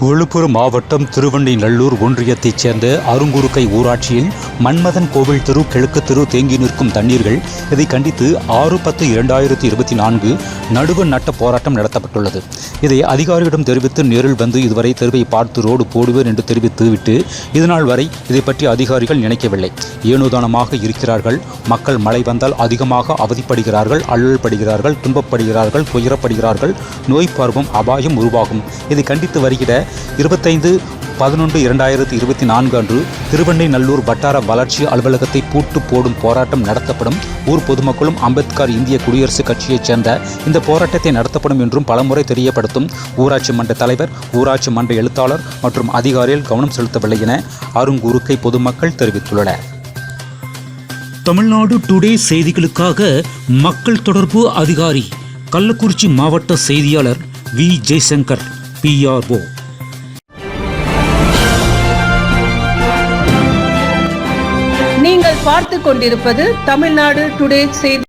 விழுப்புரம் மாவட்டம் திருவண்ணைநல்லூர் ஒன்றியத்தைச் சேர்ந்த அருங்குறுக்கை ஊராட்சியில் மன்மதன் கோவில் தெரு கிழக்கு தெரு தேங்கி நிற்கும் தண்ணீர்கள் இதை கண்டித்து ஆறு பத்து இரண்டாயிரத்தி இருபத்தி நான்கு நடுவு நட்ட போராட்டம் நடத்தப்பட்டுள்ளது. இதை அதிகாரியிடம் தெரிவித்து நேரில் வந்து இதுவரை தெருவை பார்த்து ரோடு போடுவேன் என்று தெரிவித்து விட்டு வரை இதை பற்றி அதிகாரிகள் நினைக்கவில்லை. ஏனோதானமாக இருக்கிறார்கள். மக்கள் மழை வந்தால் அதிகமாக அவதிப்படுகிறார்கள் அல்லல்படுகிறார்கள் துன்பப்படுகிறார்கள் துயரப்படுகிறார்கள் நோய் பருவம் அபாயம் உருவாகும். இதை கண்டித்து வருகிற இருபத்தைந்து பதினொன்று இரண்டாயிரத்தி இருபத்தி நான்கு அன்று திருவண்ணைநல்லூர் வட்டார வளர்ச்சி அலுவலகத்தை பூட்டு போடும் போராட்டம் நடத்தப்படும். ஊர் பொதுமக்களும் அம்பேத்கர் இந்திய குடியரசுக் கட்சியைச் சேர்ந்த இந்த போராட்டத்தை நடத்தப்படும் என்றும் பலமுறை தெரியப்படுத்தும் ஊராட்சி மன்ற தலைவர் ஊராட்சி மன்ற எழுத்தாளர் மற்றும் அதிகாரிகள் கவனம் செலுத்தவில்லை என அருங்குறுக்கை பொதுமக்கள் தெரிவித்துள்ளனர். தமிழ்நாடு டுடே செய்திகளுக்காக மக்கள் தொடர்பு அதிகாரி கள்ளக்குறிச்சி மாவட்ட செய்தியாளர் வி. ஜெய்சங்கர் பிஆர்ஓ நீங்கள் பார்த்துக் கொண்டிருப்பது தமிழ்நாடு டுடே செய்தி